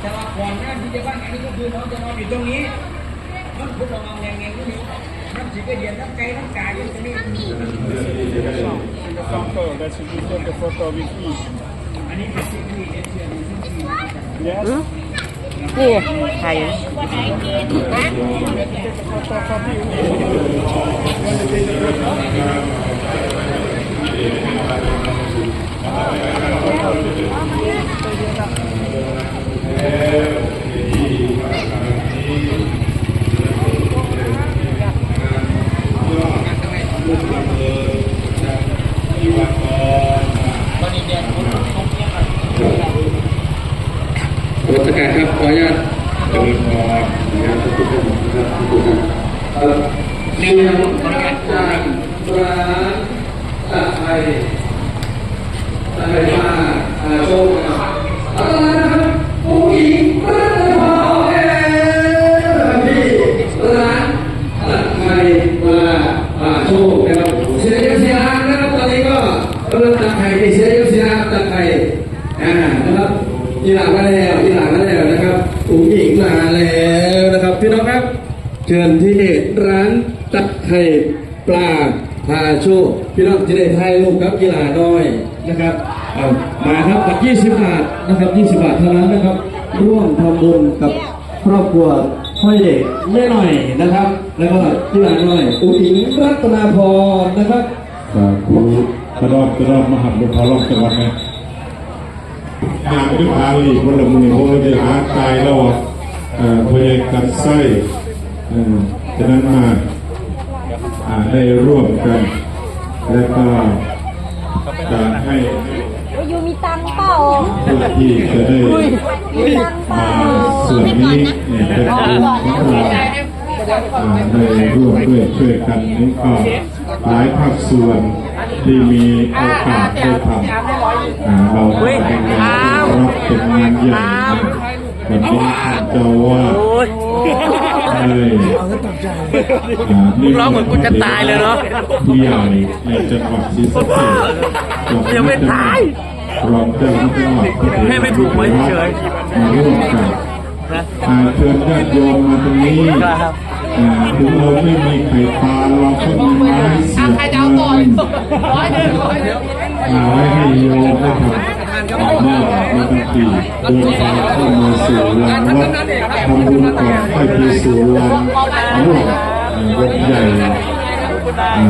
แต่ว่าก่อนหน้าที่จะบ้านอันนี้ก็คือน้องจะนอนอยู่ตรงนี้มันพุทธมองแรงๆก็มีน้ำสีกระเดียนน้ำไก่น้ำกายอยู่ตรงนี้ Example, that should be take a photo with each. อันนี้เป็ นสิ่งที่เอเชียมีสิ่งที่ Yes? นี่ไข่รัชการครับขออนุญาตเจริญพรนะครับทุกท่านนะครับทุกท่านเอ่อเรียนจากร้านตะไคร้ตะไคร้มาอาโชคนะครับเอาละนะครับผู้หญิงรัตนพรเอที่ร้านตะไคร้มาอาโชคนะครับเสียเยอะเสียหางนะครับตอนนี้ก็กำลังตะไคร้ที่เสียเยอะเสียหางตะไคร้อ่านะครับ อีหลังมาแล้วอีหลังมาแล้วนะครับอุ๋งหญิงมาแล้วนะครับ พี่น้องครับ เชิญที่ร้านตักไข่ปลาพาโชคพี่น้องที่ได้ถ่ายรูปครับกีฬาน้อยนะครับเอามาครับกับ 20 บาทนะครับ 20 บาทเท่านั้นนะครับ ร่วมทำบุญกับครอบครัวพ่อเด็กแม่หน่อยนะครับ แล้วก็กีฬาน้อยอุ๋งหญิงรัตนาพรนะครับสาธุกระรอบกระรอบมหับบุพารอบจังหวัดนะหากด้วยอาลีพลเมืองพลเมืองหาตายแล้วเอ่อพยากันไส้เอ่อฉะนั้นมา ได้ร่วมกัน และก็จะให้อยู่มีตังค์เปล่าผู้ที่จะได้มีตังค์เปล่ามาส่วนนี้เนี่ยเป็นบุญของเราอ่าได้ร่วมด้วยช่วยกันนี่ก็หลายภาคส่วนที่มีโอกาสได้ทำอ่าเราเป็นงานรับเป็นงานใหญ่วันนี้ท่านเจ้าว่าโอ้ย เลยมึงร้องเหมือนกูจะตายเลยเนาะผู้ใหญ่ในจังหวัดศรีสะเกษยังไม่ตายรองเจ้าหน้าที่จังหวัดก็ให้ไม่ถูกไว้เฉยมาร่วมกันอ่าเชิญญาติโยมมาตรงนี้อ่า ถึงเราไม่มีไข่ปลาเราก็มีไม้เสียบเงินเอาไว้ให้โยมได้ทำต่อเนื่องมาตั้งปีเดินทางเข้ามาสู่ลานวัดทำบุญก่อนค่อยไปสู่ลานร่วมวัดใหญ่เอ่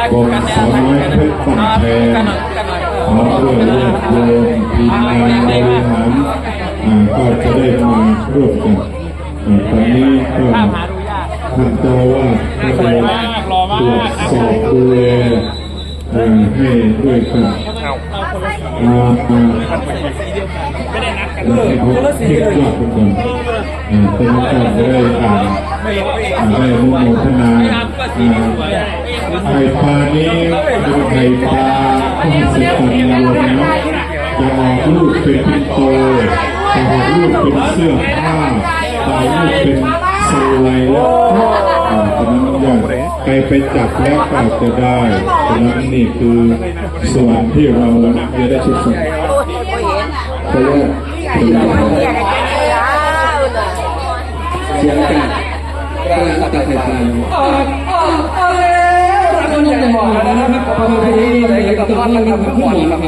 อบนสาวน้อยเพชรปั่นแพงขอเพื่อเรียกโยมทีมงานบริหารก็จะได้มาร่วมกันตอนนี้ก็านเจ้าว่าก็ได้ตรวจสอบดูแลให้ด้วยกันมามาให้เขาเทียบยอดกันก่อนเอ่อเป็นการจะได้อ่านอ่านได้มุโมทนาอ่าไข่ปลานี้เป็นไข่ปลาที่เสร็จกันรวมแล้วจะออกลูกเป็นปิ่นโตจะออกลูกเป็นเสื้อผ้าจะออกลูกเป็น สไลด์แล้วอ่าตอนนั้นอย่างใครไปจับแล้วก็จะได้ฉะนั้นนี่คือส่วนที่เราจะได้ชุดส่งขออนุญาตขออนุญาเสียงจากร้านตักไข่ปลาออกออกออกแล้วร้านนี้จะบอกนะครับพอทีนี้เลยก็ต้องมาทำขึ้นหมดครับ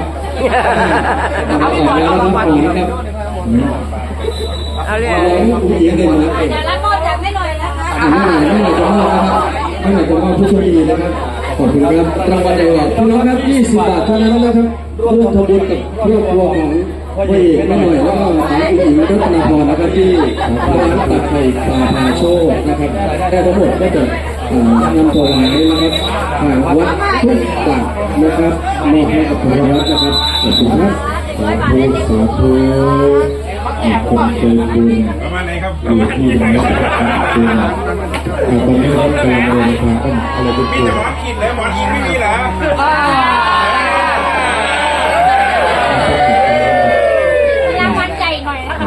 เอาออกแล้วนะครับผมนะครับเอาเรียเอาเลยผู้หญิงเลยนะครับเดี๋ยวรับโทษจา ไม่หน่อยไม่หน่อยจะมอบนะครับไม่หน่อยจะมอบผู้โชคดีนะครับขอบคุณครับรางวัลใหญ่ๆพี่น้องครับ20บาทเท่านั้นนะครับร่วมทำบุญกับครอบครัวของพ่อเอกไม่หน่อยแล้วก็ของผู้หญิงรัตนาพรนะครับที่ร้านตัดไข่ปลาพาโชคนะครับได้ทั้งหมดก็จะนำถวายนะครับทางวัดทุกบาทนะครับมอบให้กับทางวัดนะครับขอบคุณครับสาธุสาธุ มีคนเคยบุญประมาณไหนครับอยู่ที่ไหนก็ตามจริงแต่ตอนนี้รับการเดินทางต้องอะไรเป็นมีตัวแต่หมอนกินแล้วหมอนยิงไม่มีเหรอรางวัลใหญ่หน่อยนะคะ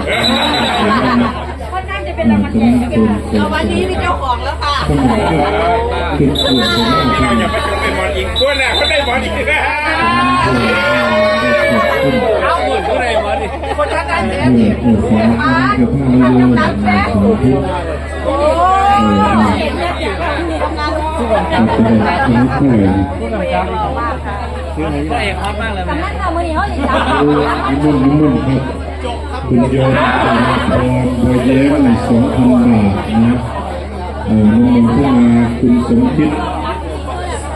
ค่อนข้างจะเป็นรางวัลใหญ่ไม่เป็นไรรางวัลนี้มีเจ้าของแล้วค่ะขนาดก็คือส่วนของหน้าที่อย่าไปจนเป็นหมอนยิงวันแรกเขาได้บอลอีกนะเมาโยนมาสองทิศโอ้เห็นเนี่ยอยากทำนี่ทำงานอาจจะได้ทั้งคู่กำนันค่ะมือนี้เขาครับคุณโยมบัวแย้มสองพันบาทนะเออนิมนต์เข้ามาคุณสมคิด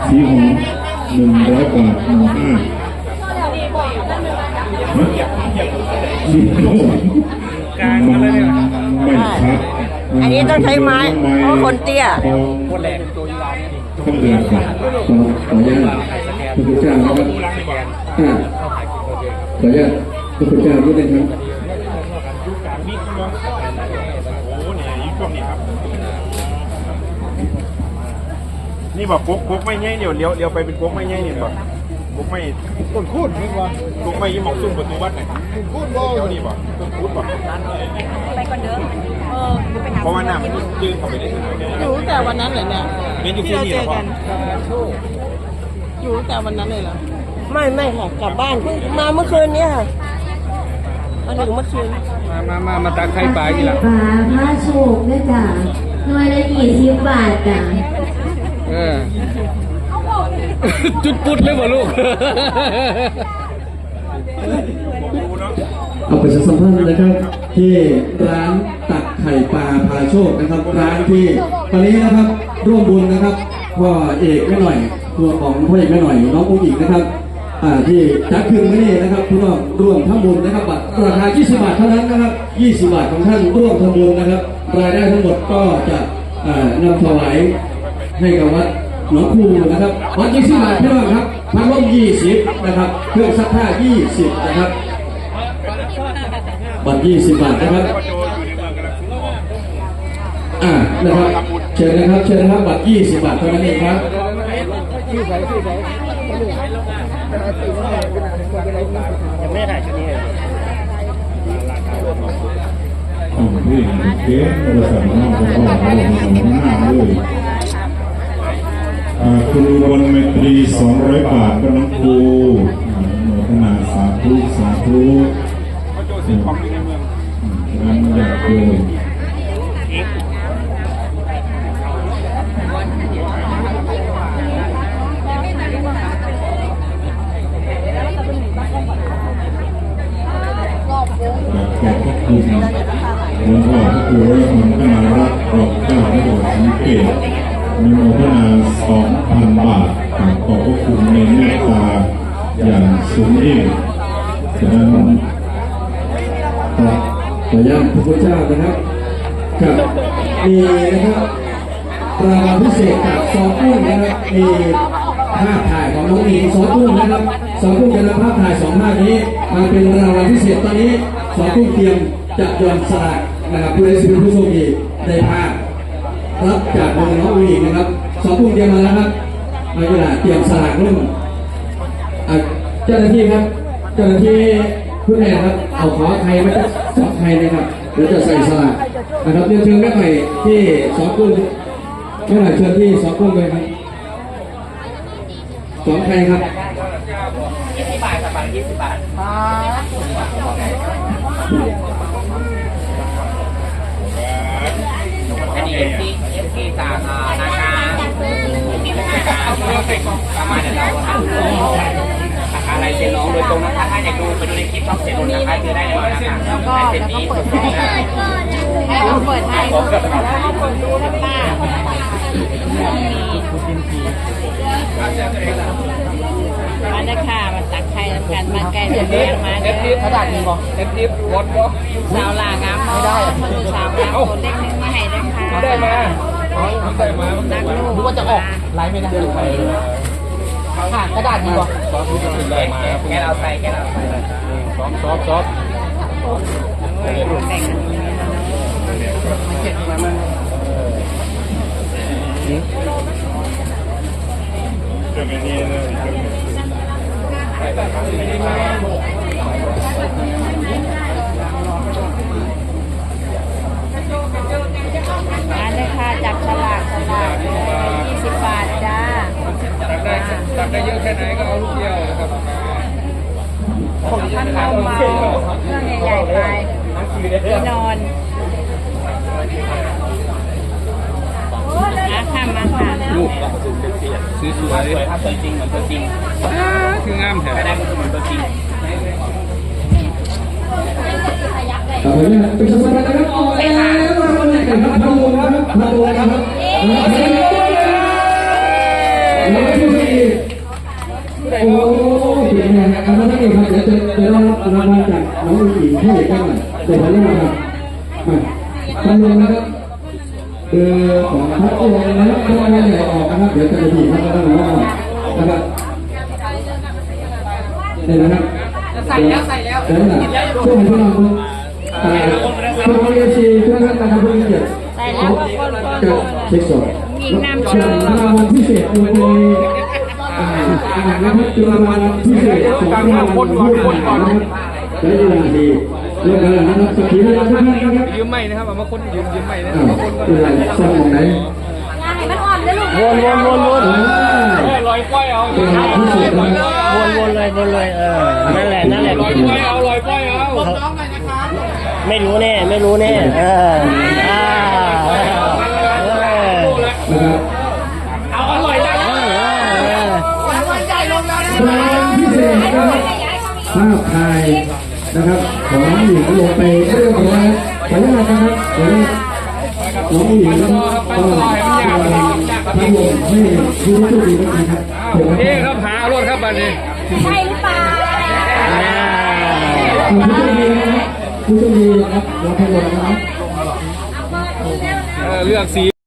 สีหอมหนึ่งร้อยบาทหนึ่งห้าสีหอม กลางมาเลยไม่ชัดอันนี้ต้องใช้ไม้เพราะคนเตี้ยคนแรงต้องเดินครับขอขออนุญาตพระพุทธเจ้านะครับอ่าขออนุญาตพระพุทธเจ้าด้วยนะครับโอ้เนี่ยอีกช่วงนี้ครับนี่บอกกุ๊กกุ๊กไม่ง่ายเดี๋ยวเลี้ยวเลี้ยวไปเป็นกุ๊กไม่ง่ายเนี่ยบอก กุ๊กไม่ต้นคูดนี่วะกุ๊กไม่ยี่หมอกซุ่มประตูวัดไหนต้นคูดบ่เดี๋ยวนี้บ่ต้นคูดบ่ไปก่อนเด้อเออไปหาเพราะว่าน้ำมันยืนเข้าไปได้ถึงไหนอยู่ตั้งแต่วันนั้นเลยเนี่ยเรียนอยู่ที่ที่เรานี่เจเหรออพ่อกันอยู่ตั้งแต่วันนั้นเลยเหรอไม่ไม่ค่ะกลับบ้านเพิ่งมาเมื่อคืนเนี้ค่ะมาถึงเมื่อคืนมามามาตักไข่ปลาอีกละปลาผ้าโชกด้วยจ้ะหน่วยละยี่สิบบาทจ้ะเออ จุดปุดเลยบ่ลูกเอาไปสัมภาษณ์นะครับ ที่ร้านตักไข่ปลาพาโชคนะครับ ร้านที่ตอนนี้นะครับ ร่วมบุญนะครับพ่อเอกไม่หน่อยตัวของพ่อเอกไม่หน่อยน้องอุ้งอิงนะครับอ่าที่จัดขึ้นไม่นี่นะครับพี่น้องร่วมทำบุญนะครับบัตรราคา 20 บาทเท่านั้นนะครับ 20 บาทของท่านร่วมทำบุญนะครับ รายได้ทั้งหมดก็จะอ่านำถวายให้กับวัด หนองคูนะครับวัด20บาทพี่น้องครับพัดลม20นะครับเครื่องซักผ้า20นะครับบัตร20บาทนะครับอ่านะครับเชิญนะครับเชิญนะครับบัตร20บาทเท่านั้นเองครับอ๋อพี่เก๋บริษัทน้องของพ่อของเราของหน้าเลยอ่า คุณอุบลเมตรีสองร้อยบาทก็น้องครูอ่าโมทนาสาธุสาธุเขาโจซื้อของอยู่ในเมืองงานอยากเลยขอบพระคุณหลวงพ่อพระครูรัตนพนารัตน์รองเจ้าพระบรมสังเกต มีโมทนาสองพันบาทขอบพระคุณในเมตตาอย่างสูงยิ่งฉะนั้นขออนุญาตพระพุทธเจ้านะครับกับมีนะครับรางวัลพิเศษจากซอกุ้งนะครับมีภาพถ่ายของน้องหญิงซอกุ้งนะครับซอกุ้งจะนำภาพถ่ายสองภาพนี้มาเป็นรางวัลพิเศษตอนนี้ซอกุ้งเตรียมจะยอนสลากนะครับผู้ใดสิเป็นผู้โชคดีได้ภาพ รับจากมือน้องหญิงนะครับซอกุ้งเตรียมมาแล้วครับมาเวลาเตรียมสลากรุ่นอะเจ้าหน้าที่ครับ เจ้าหน้าที่ผู้แทนครับเอาขอใครมาจะสองใครนะครับเดี๋ยวจะใส่สลากนะครับเรียนเชิญแม่หน่อยที่สองกุ้งแม่หน่อยเชิญที่สองกุ้งเลยครับสองใครครับอันนี้เอฟซีเอฟซี จากอ่านาคาประมาณนั้นราคาอะไรเซ็นน้องโดยตรงนะคะถ้าอยากดูไปดูในคลิปช่องเซ็นนนนะคะเจอได้เลยนะคะในเซ็นนี้สุดยอดให้เราเปิดให้แล้วให้คนดูนะป้ามาได้ค่ะมาตักไข่ทำกันมาแก่เดือดมาเด้อเขาด่าจริงป่ะเอฟซีวอดป่ะสาวลางามไม่ได้ลูกสาวงามคนเล็กนึงมาให้ได้ค่ะได้มานักลูก รู้ว่าจะออกไลฟ์ไม่ได้ค่ะกระดาษดีกว่าซอฟต์ได้มาแกเราใส่แกเราใส่ซอฟซอฟซอฟต์เรื่องนี้เลย มาเลยค่ะจับสลากสลากเลยยี่สิบบาทจ้าตักได้ตักได้เยอะแค่ไหนก็เอาลูกเดียวครับของท่านเมาเมาเครื่องใหญ่ๆไปที่นอนมาค่ะมาค่ะลูกสวยสวยถ้าพสวยจริงเหมือนตัวจริงคืองามแถท้แสดงเหมือนตัวจริง ขอบคุณนะครับเป็นสมาชิกนะครับออกแล้วรางวัลที่หนึ่งครับพันลงครับพันลงครับแล้วก็ผู้ที่โอ้เก่งนะครับแล้วนั่นเองครับเดี๋ยวจะจะได้รับรางวัลจากน้องผู้หญิงที่เด็กกันเดี๋ยวพันลงครับพันลงนะครับเบอร์ของพัดลงนะครับถ้าไม่ได้ออกนะครับเดี๋ยวจะไปบีบครับแล้วก็น้องนะครับนี่นะครับใส่แล้วใส่แล้วช่วงที่เราแต่ คุณเรียนชีทุกท่านนะครับผู้มีเกียรติจะเช็คสดเชิญรางวัลพิเศษในในนะครับรางวัลพิเศษของรางวัลผู้ผ่านนะครับและเวลาดีเรื่องการนะครับสกีเวลาทุกท่านนะครับยืมไม่นะครับเอามาคนยืมยืมไม่นะอ้าวเวลาซ่อมองไหนงานให้มันอ่อนเลยลูกวนวนวนวนอ่ลอยก้อยเอาวนวนวนเลยวนเลยเออ ไม่รู้แน่ ไม่รู้แน่เอออ่าเออนะครับเอาอร่อยนะเออเออรางวัลพิเศษนะครับภาพถ่ายนะครับของน้องหญิงลงไปเรียบร้อยขออนุญาตนะครับขออนุญาตน้องหญิงก็พัดลมให้ผู้โชคดีนะครับผมนี่ครับหารถครับบัดนี้ใช่หรือเปล่าผู้โชคดีนะครับ ผู้โชคดีนะครับรับพัดลมนะครับเลือกสี